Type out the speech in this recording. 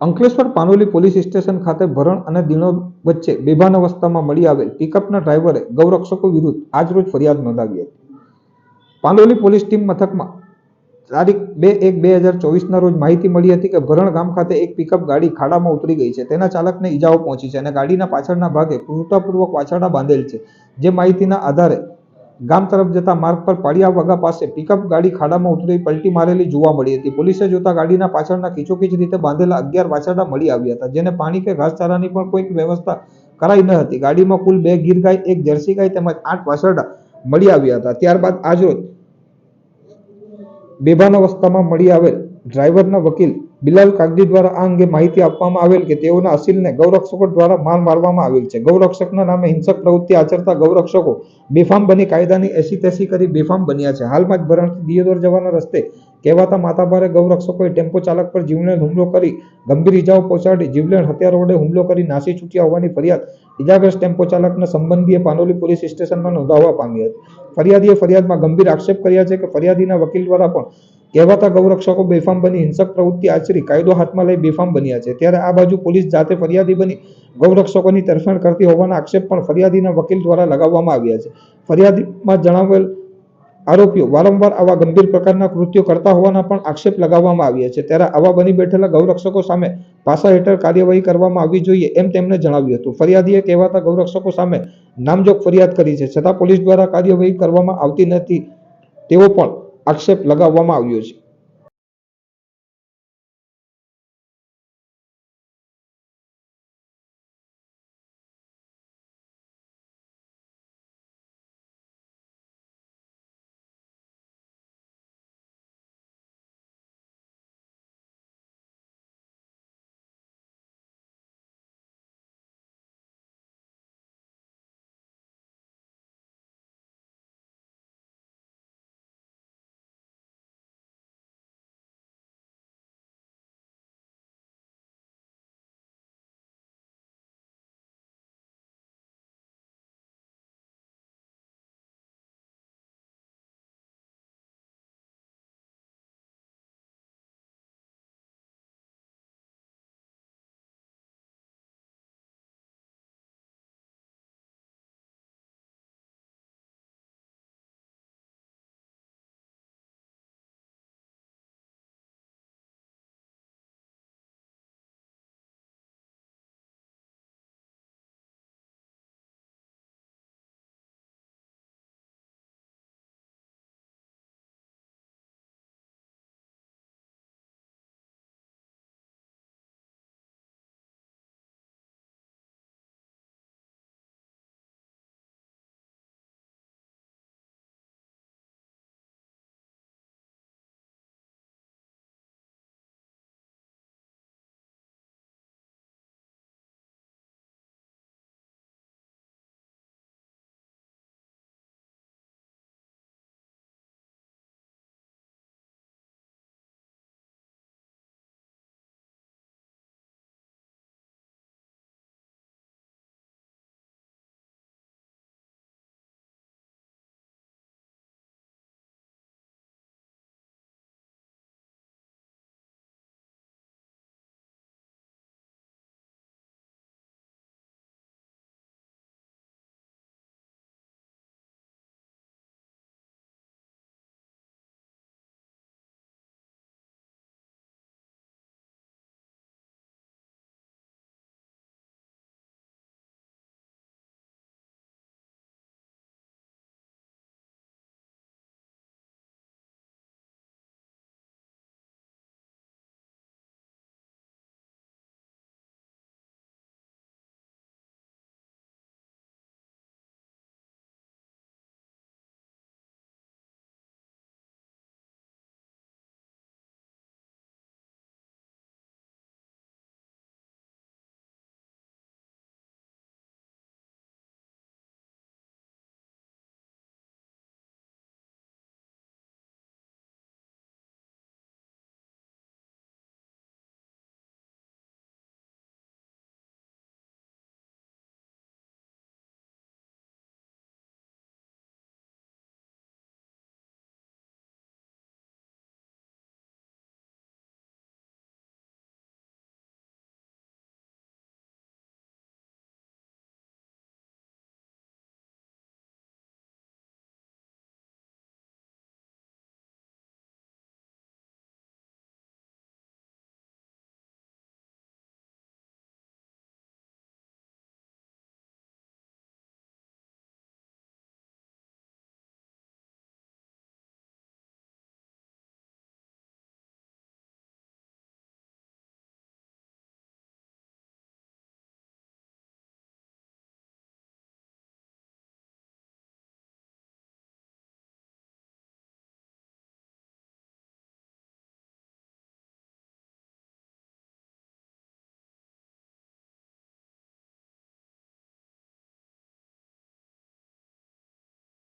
Ankleshwar Panoli police station ખાતે ભરણ અને દીણો વચ્ચે બેભાન અવસ્થામાં મળી આવેલ પિકઅપના ડ્રાઈવરે ગૌરક્ષકો વિરુદ્ધ આજરોજ ફરિયાદ નોંધાવી હતી. પાનોલી પોલીસ ટીમ મથકમાં તારીખ બે એક બે હજાર ચોવીસના રોજ માહિતી મળી હતી કે ભરણ ગામ ખાતે એક પિકઅપ ગાડી ખાડામાં ઉતરી ગઈ છે. તેના ચાલકને ઈજાઓ પહોંચી છે અને ગાડીના પાછળના ભાગે પૂરતાપૂર્વક વાછરડા બાંધેલ છે. જે માહિતીના આધારે ગામ તરફ જતા માર્ગ પર પાડિયા વગા પાસે પિકઅપ ગાડી ખાડામાં ઉતરી પલટી મારેલી જોવા મળી હતી. પોલીસે જોતા ગાડીના પાછળના ખીચોખીચ રીતે બાંધેલા અગિયાર વાછરડા મળી આવ્યા હતા, જેને પાણી કે ઘાસચારાની પણ કોઈ વ્યવસ્થા કરાઈ ન હતી. ગાડીમાં કુલ બે ગીર ગાય એક જર્સી ગાય તેમજ આઠ વાછરડા મળી આવ્યા હતા. ત્યારબાદ આજરોજ બેભાન અવસ્થામાં મળી આવેલ ડ્રાઈવરના વકીલ બિલાલ કાગડી દ્વારા આ અંગે માહિતી આપવામાં આવેલ કે તેઓના અસીલને ગૌરક્ષકો દ્વારા માર મારવામાં આવેલ છે. ગૌરક્ષકના નામે હિંસક પ્રવૃત્તિ આચરતા ગૌરક્ષકો બેફામ બની કાયદાની એસી તેસી કરી બેફામ બન્યા છે. હાલમાં જ ભરણથી દિયોદર જવાના રસ્તે કહેવાતા માતાભારે ગૌરક્ષકોએ ટેમ્પો ચાલક પર જીવલેણ હુમલો કરી ગંભીર ઇજાઓ પહોંચાડી જીવલેણ હત્યારો વડે હુમલો કરી નાસી છૂટ્યા હોવાની ફરિયાદ ઇજાગ્રસ્ત ટેમ્પો ચાલકના સંબંધીએ પાનોલી પોલીસ સ્ટેશનમાં નોંધાવવા પામી હતી. ફરિયાદીએ ફરિયાદમાં ગંભીર આક્ષેપ કર્યા છે કે ફરિયાદીના વકીલ દ્વારા પણ કહેવાતા ગૌરક્ષકો બેફામ બની હિંસક પ્રવૃત્તિ આચરી કાયદો હાથમાં લઈ બેફામ બન્યા છે. ત્યારે આ બાજુ પોલીસ જાતે ફરિયાદી બની ગૌરક્ષકોની તરફેણ કરતી હોવાના આક્ષેપ પણ ફરિયાદીના વકીલ દ્વારા લગાવવામાં આવ્યા છે. ફરિયાદીમાં જણાવેલ આરોપીઓ વારંવાર આવા ગંભીર પ્રકારના કૃત્યો કરતા હોવાના પણ આક્ષેપ લગાવવામાં આવ્યા છે. ત્યારે આવા બની બેઠેલા ગૌરક્ષકો સામે પાસા હેઠળ કાર્યવાહી કરવામાં આવવી જોઈએ એમ તેમણે જણાવ્યું હતું. ફરિયાદીએ કહેવાતા ગૌરક્ષકો સામે નામજોગ ફરિયાદ કરી છે. છતાં પોલીસ દ્વારા કાર્યવાહી કરવામાં આવતી નથી તેવો પણ આક્ષેપ લગાવવામાં આવ્યો છે.